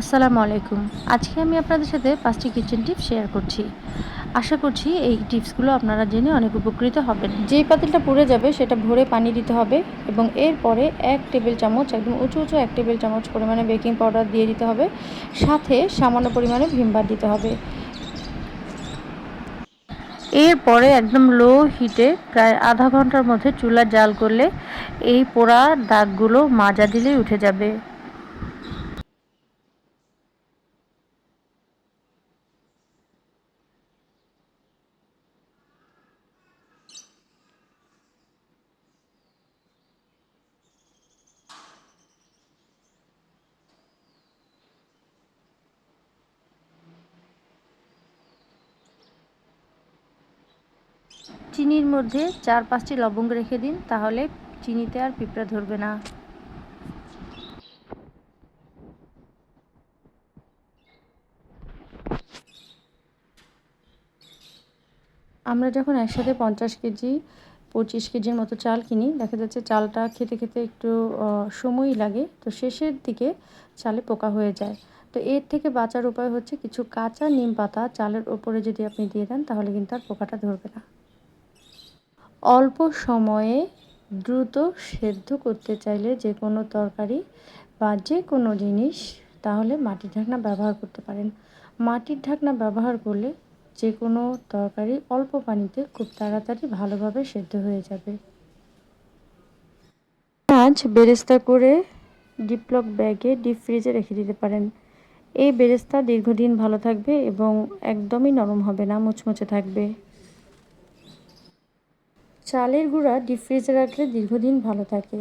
আসসালামু আলাইকুম। আজকে আমি আপনাদের সাথে পাঁচটি কিচেন টিপস শেয়ার করছি। আশা করছি এই টিপসগুলো আপনারা জেনে অনেক উপকৃত হবেন। যেই পাতিলটা পুড়ে যাবে সেটা ভরে পানি দিতে হবে এবং এরপরে এক টেবিল চামচ একদম উঁচু উঁচু এক টেবিল চামচ পরিমাণে বেকিং পাউডার দিয়ে দিতে হবে। সাথে সামান্য পরিমাণে ভিমবার দিতে হবে। এরপরে একদম লো হিটে প্রায় আধা ঘণ্টার মধ্যে চুলা জাল করলে এই পোড়া দাগগুলো মাজা দিলেই উঠে যাবে। চিনির মধ্যে চার পাঁচটি লবঙ্গ রেখে দিন, তাহলে চিনিতে আর পিঁপড়া ধরবে না। আমরা যখন একসাথে পঞ্চাশ কেজি, পঁচিশ কেজির মতো চাল কিনি, দেখা যাচ্ছে চালটা খেতে খেতে একটু সময়ই লাগে, তো শেষের দিকে চালে পোকা হয়ে যায়। তো এর থেকে বাঁচার উপায় হচ্ছে কিছু কাঁচা নিম পাতা চালের ওপরে যদি আপনি দিয়ে দেন, তাহলে কিন্তু আর পোকাটা ধরবে না। অল্প সময়ে দ্রুত সেদ্ধ করতে চাইলে যে কোনো তরকারি বা যে কোনো জিনিস, তাহলে মাটির ঢাকনা ব্যবহার করতে পারেন। মাটির ঢাকনা ব্যবহার করলে যে কোনো তরকারি অল্প পানিতে খুব তাড়াতাড়ি ভালোভাবে সেদ্ধ হয়ে যাবে। আজ বেরেস্তা করে ডিপলক ব্যাগে ডিপ ফ্রিজে রেখে দিতে পারেন। এই বেরেস্তা দীর্ঘদিন ভালো থাকবে এবং একদমই নরম হবে না, মুচমুচে থাকবে। চালের গুঁড়া ডিপ ফ্রিজে রাখলে দীর্ঘদিন ভালো থাকে।